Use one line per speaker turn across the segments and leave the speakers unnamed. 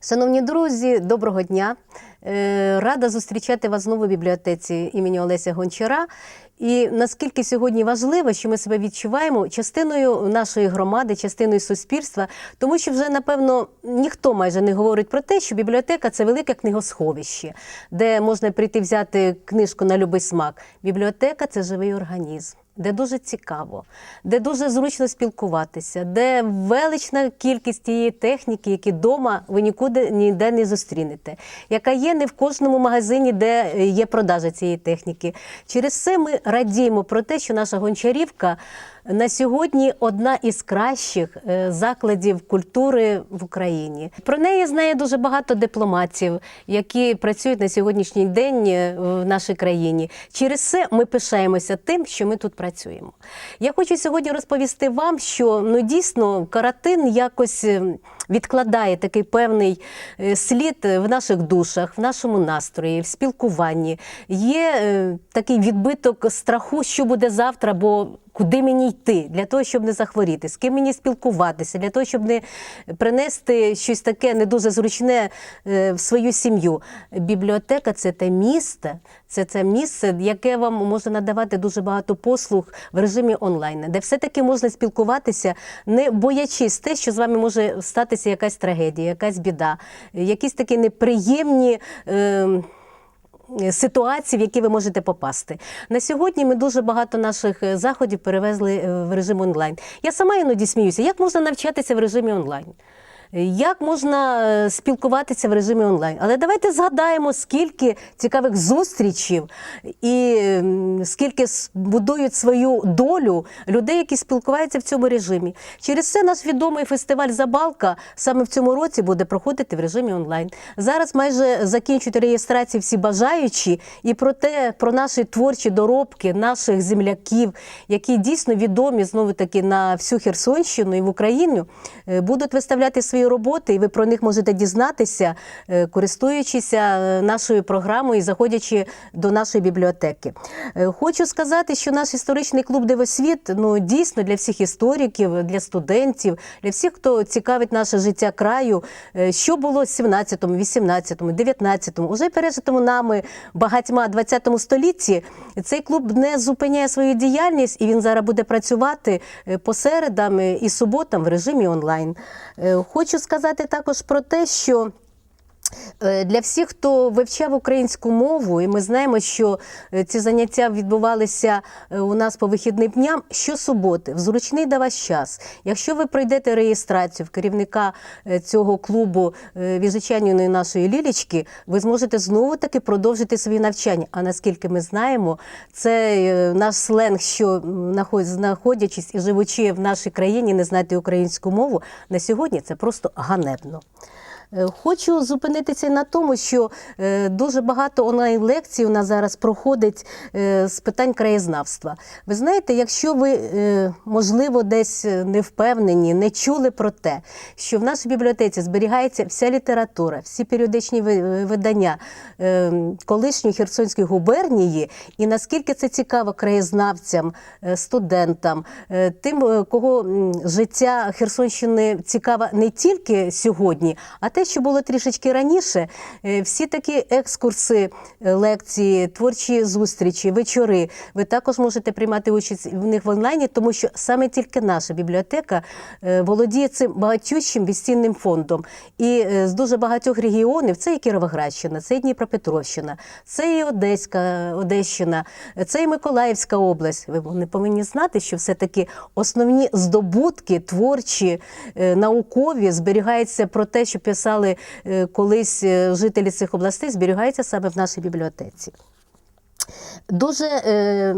Шановні друзі, доброго дня! Е, Рада зустрічати вас знову в бібліотеці імені Олеся Гончара. І наскільки сьогодні важливо, що ми себе відчуваємо частиною нашої громади, частиною суспільства, тому що вже напевно ніхто майже не говорить про те, що бібліотека це велике книгосховище, де можна прийти взяти книжку на любий смак. Бібліотека це живий організм. Де дуже цікаво, де дуже зручно спілкуватися, де велична кількість тієї техніки, які вдома ви нікуди ніде не зустрінете, яка є не в кожному магазині, де є продажа цієї техніки. Через це ми радіємо про те, що наша гончарівка на сьогодні одна із кращих е, закладів культури в Україні. Про неї знає дуже багато дипломатів, які працюють на сьогоднішній день е, в нашій країні. Через це ми пишаємося тим, що ми тут працюємо. Я хочу сьогодні розповісти вам, що ну дійсно каратин якось. Е, Відкладає такий певний е, слід в наших душах, в нашому настрої, в спілкуванні. Є е, такий відбиток страху, що буде завтра, бо куди мені йти для того, щоб не захворіти, з ким мені спілкуватися, для того, щоб не принести щось таке не дуже зручне е, в свою сім'ю. Бібліотека це те місце, це це місце, яке вам може надавати дуже багато послуг в режимі онлайн, де все-таки можна спілкуватися, не боячись те, що з вами може статися якась трагедія, якась біда, якісь такі неприємні. Е, Ситуації, в які ви можете попасти на сьогодні. Ми дуже багато наших е, заходів перевезли е, в режим онлайн. Я сама іноді сміюся, як можна навчатися в режимі онлайн. Як можна е, спілкуватися в режимі онлайн? Але давайте згадаємо, скільки цікавих зустрічів і скільки будують свою долю людей, які спілкуються в цьому режимі. Через це наш відомий фестиваль Забалка саме в цьому році буде проходити в режимі онлайн. Зараз майже закінчують реєстрації всі бажаючі, і про те, про наші творчі доробки наших земляків, які дійсно відомі знову таки на всю Херсонщину і в Україну, е, будуть виставляти свої роботи, і ви про них можете дізнатися, е, користуючися е, нашою програмою і заходячи до нашої бібліотеки. Е, Хочу сказати, що наш історичний клуб Дивосвіт ну дійсно для всіх істориків, для студентів, для всіх, хто цікавить наше життя краю, що було в 17, 18, 19, уже пережитому нами багатьма 20 столітті. Цей клуб не зупиняє свою діяльність, і він зараз буде працювати по середам і суботам в режимі онлайн. Е, Хочу сказати також про те, що. Е, Для всіх, хто вивчав українську мову, і ми знаємо, що е, ці заняття відбувалися е, у нас по вихідним дням щосуботи, в зручний для вас час. Якщо ви пройдете реєстрацію в керівника цього клубу Віжичанівної нашої Лілічки, ви зможете знову таки продовжити свої навчання. А наскільки ми знаємо, це наш сленг, що знаходячись і живучи в нашій країні, не знати українську мову, на сьогодні це просто ганебно. Е, Хочу зупинитися на тому, що е, дуже багато онлайн-лекцій у нас зараз проходить е, з питань краєзнавства. Ви знаєте, якщо ви, можливо, десь не впевнені, не чули про те, що в нашій бібліотеці зберігається вся література, всі періодичні видання колишньої Херсонської губернії, і наскільки це цікаво краєзнавцям, студентам, тим, кого життя Херсонщини цікаве не тільки сьогодні, а те, що було трішечки раніше, е, всі такі екскурси, е, лекції, творчі зустрічі, вечори. Ви також можете приймати участь в них в онлайні, тому що саме тільки наша бібліотека е, володіє цим багатющим безцінним фондом. І з дуже багатьох регіонів це і Кіровоградщина, це і Дніпропетровщина, це і Одеська, Одещина, це і Миколаївська область. Ви не повинні знати, що все-таки основні здобутки творчі, наукові зберігаються про те, що писали е, колись е, жителі цих областей, зберігаються саме в нашій бібліотеці. Дуже е,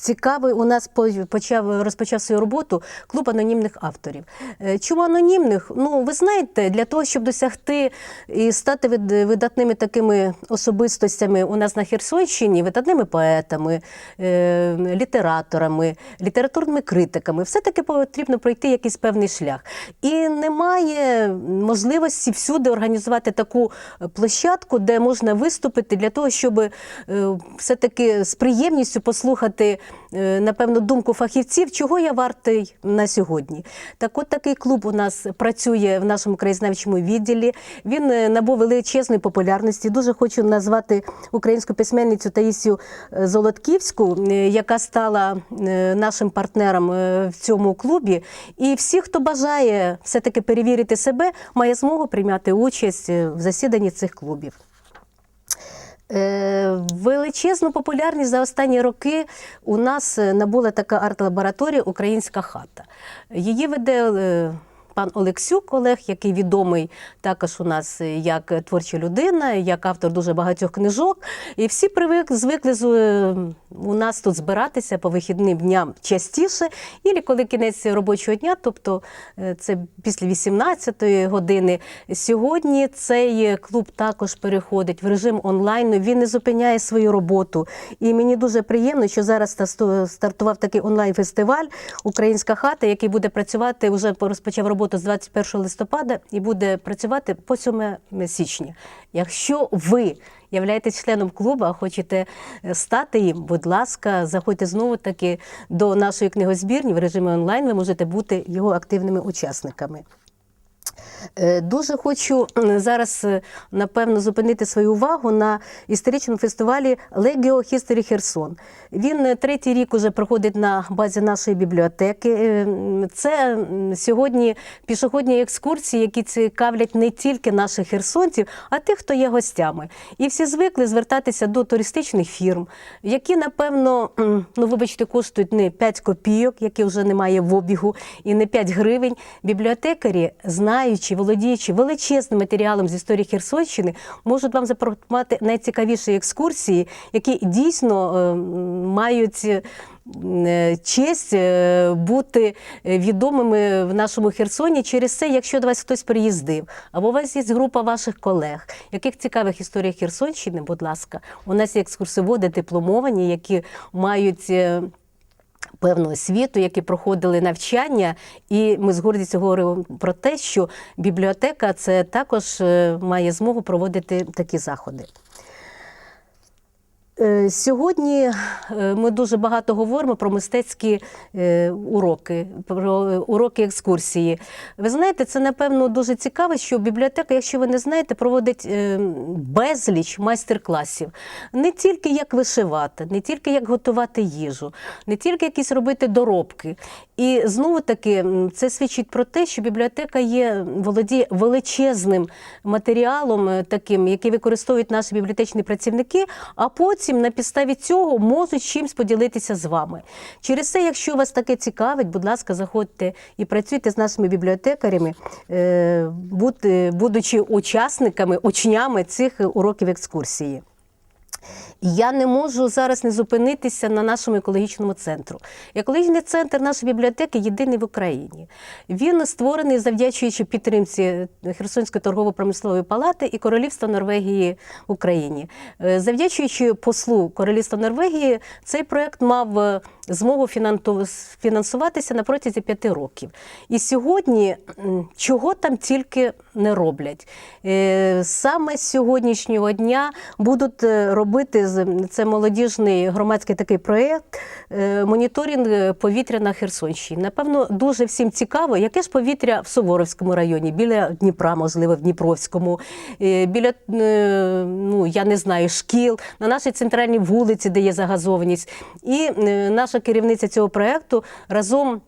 цікавий у нас почав розпочав свою роботу клуб анонімних авторів. Е, Чому анонімних? Ну, ви знаєте, для того, щоб досягти і стати вид- видатними такими особистостями у нас на Херсонщині, видатними поетами, е, літераторами, літературними критиками, все-таки потрібно пройти якийсь певний шлях. І немає можливості всюди організувати таку площадку, де можна виступити для того, щоб е, все-таки з приємністю послухати напевно, думку фахівців, чого я вартий на сьогодні. Так от такий клуб у нас працює в нашому краєзнавчому відділі. Він е, набув величезної популярності. Дуже хочу назвати українську письменницю Таїсію е, Золотківську, е, яка стала е, нашим партнером е, в цьому клубі. І всі, хто бажає все-таки перевірити себе, має змогу прийняти участь е, в засіданні цих клубів. Е, Величезну популярність за останні роки у нас е, набула така арт-лабораторія Українська хата. Її веде е, пан Олексюк Олег, який відомий також у нас як творча людина, як автор дуже багатьох книжок. І всі привик, звикли е, у нас тут збиратися по вихідним дням частіше, і коли кінець робочого дня, тобто е, це після 18-ї години. Сьогодні цей клуб також переходить в режим онлайну. Він не зупиняє свою роботу. І мені дуже приємно, що зараз стартував такий онлайн-фестиваль Українська хата, який буде працювати вже розпочав роботу з 21 листопада і буде працювати по 7 січня. Якщо ви являєтесь членом клубу, а хочете е, стати їм, будь ласка, заходьте знову таки до нашої книгозбірні в режимі онлайн. Ви можете бути його активними учасниками. Е, Дуже хочу зараз, е, напевно, зупинити свою увагу на історичному фестивалі Legio History Херсон. Він е, третій рік уже проходить на базі нашої бібліотеки. Це сьогодні пішохідні екскурсії, які цікавлять не тільки наших херсонців, а тих, хто є гостями. І всі звикли звертатися до туристичних фірм, які, напевно, ну вибачте, коштують не 5 копійок, які вже немає в обігу, і не 5 гривень. Бібліотекарі, знаючи, володіючи величезним матеріалом з історії Херсонщини, можуть вам запропонувати найцікавіші екскурсії, які дійсно е, мають. е, Честь е, бути відомими в нашому Херсоні через це, якщо до вас хтось приїздив, або у вас є група ваших колег, яких цікавих історій Херсонщини, будь ласка, у нас є екскурсоводи дипломовані, які мають. Певну освіту, які проходили навчання, і ми з гордістю говоримо про те, що бібліотека це також е, має змогу проводити такі заходи. Е, Сьогодні е, ми дуже багато говоримо про мистецькі е, уроки, про уроки екскурсії. Ви знаєте, це напевно дуже цікаво, що бібліотека, якщо ви не знаєте, проводить безліч майстер-класів. Не тільки як вишивати, не тільки як готувати їжу, не тільки якісь робити доробки. І знову таки це свідчить про те, що бібліотека є володіє величезним матеріалом, е, таким, який використовують наші бібліотечні працівники, а потім на підставі цього можуть чимось поділитися з вами. Через це, якщо вас таке цікавить, будь ласка, заходьте і працюйте з нашими бібліотекарями, е, будучи учасниками, учнями цих уроків екскурсії. Я не можу зараз не зупинитися на нашому екологічному центру. Екологічний центр нашої бібліотеки єдиний в Україні. Він створений завдячуючи підтримці Херсонської торгово-промислової палати і Королівства Норвегії в Україні. Е, Завдячуючи послу Королівства Норвегії, цей проект мав е, змогу фінансуватися на протязі п'яти років. І сьогодні чого там тільки не роблять. Е, Саме з сьогоднішнього дня будуть е, робити це молодіжний громадський такий проєкт е, моніторинг повітря на Херсонщині. Напевно, дуже всім цікаво, яке ж повітря в Суворовському районі, біля Дніпра, можливо, в Дніпровському, е, біля е, ну я не знаю, шкіл, на нашій центральній вулиці, де є загазованість. І е, наша керівниця цього проєкту разом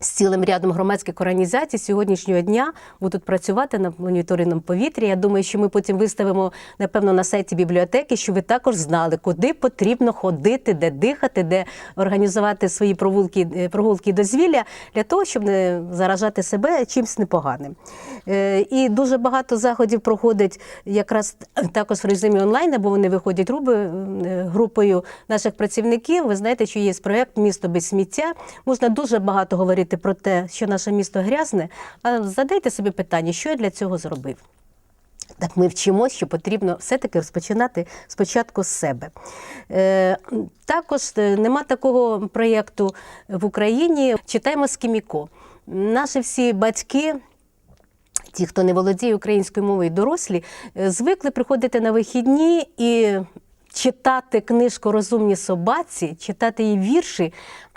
з цілим рядом громадських організацій сьогоднішнього дня будуть працювати над моніторингом повітря. Я думаю, що ми потім виставимо напевно на сайті бібліотеки, щоб ви також знали, куди потрібно ходити, де дихати, де організувати свої прогулки, е, прогулки дозвілля для того, щоб не заражати себе чимось непоганим. Е, І дуже багато заходів проходить якраз також в режимі онлайн, бо вони виходять груби, е, групою наших працівників. Ви знаєте, що є проєкт Місто без сміття. Можна дуже багато говорити про те, що наше місто грязне. А задайте собі питання, що я для цього зробив. Так ми вчимося, що потрібно все-таки розпочинати спочатку з себе. Е, також е, нема такого проєкту в Україні. Читаємо з Кіміко. Наші всі батьки. Ті, хто не володіє українською мовою, дорослі, е, звикли приходити на вихідні і читати книжку Розумні собаці, читати її вірші,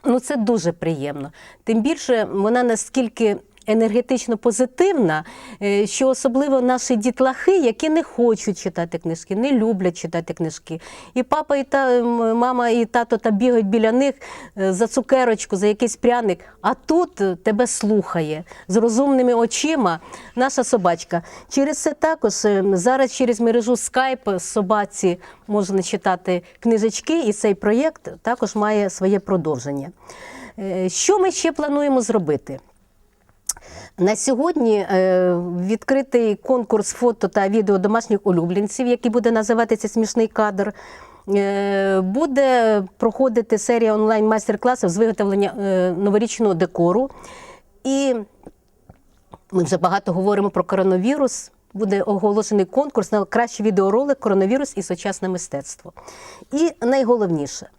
ну це дуже приємно. Тим більше вона наскільки енергетично позитивна, е, що особливо наші дітлахи, які не хочуть читати книжки, не люблять читати книжки. І папа, і та мама, і тато та бігають біля них е, за цукерочку, за якийсь пряник. А тут е, тебе слухає з розумними очима наша собачка. Через це також е, зараз через мережу Skype собаці можна читати книжечки, і цей проєкт також має своє продовження. Е, Що ми ще плануємо зробити? На сьогодні е, відкритий конкурс фото та відео домашніх улюбленців, який буде називатися Смішний кадр. Е, Буде проходити серія онлайн майстер-класів з виготовлення е, новорічного декору. І ми вже багато говоримо про коронавірус. Буде оголошений конкурс на кращий відеоролик Коронавірус і сучасне мистецтво. І найголовніше,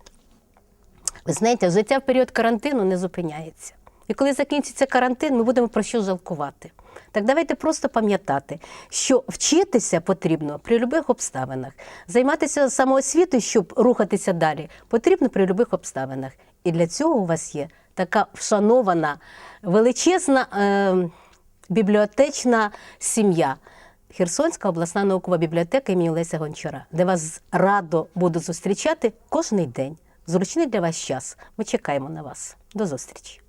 ви знаєте, життя в період карантину не зупиняється. І коли закінчиться карантин, ми будемо про що жалкувати. Так давайте просто пам'ятати, що вчитися потрібно при будь-яких обставинах. Займатися самоосвітою, щоб рухатися далі, потрібно при будь-яких обставинах. І для цього у вас є така вшанована, величезна е, бібліотечна сім'я. Херсонська обласна наукова бібліотека імені Леся Гончара, де вас радо буду зустрічати кожний день. Зручний для вас час. Ми чекаємо на вас. До зустрічі.